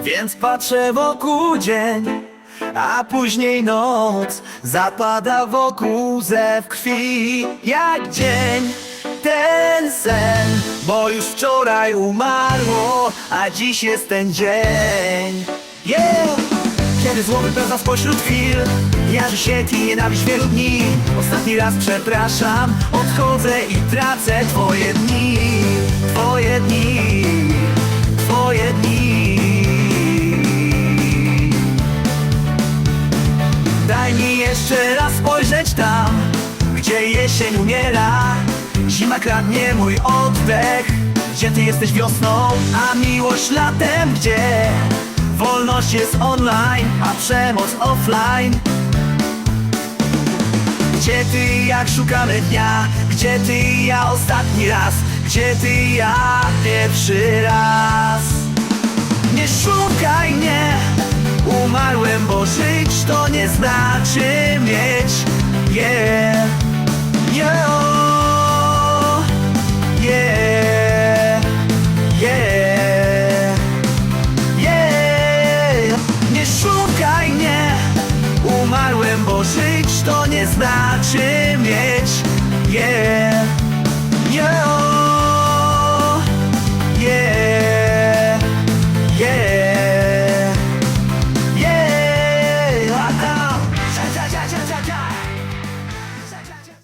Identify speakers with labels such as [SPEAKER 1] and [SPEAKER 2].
[SPEAKER 1] Więc patrzę wokół dzień A później noc Zapada wokół zew krwi. Jak dzień ten sen Bo już wczoraj umarło A dziś jest ten dzień. Yeah! Kiedy zło wypełza spośród chwil Jarzy się i nienawiść wielu dni. Ostatni raz przepraszam Odchodzę i tracę Twoje dni. Twoje dni Daj mi jeszcze raz spojrzeć tam Gdzie jesień umiera. Zima kradnie mój oddech. Gdzie ty jesteś wiosną, a miłość latem Gdzie? Wolność jest online, a przemoc offline. Gdzie ty jak szukamy dnia? Gdzie ty ja ostatni raz? Gdzie ty ja pierwszy raz? Nie szukaj mnie to nie znaczy mieć Yeah Yeah oh. Yeah Yeah Yeah Nie szukaj mnie Umarłem, bo żyć to nie znaczy mieć Yeah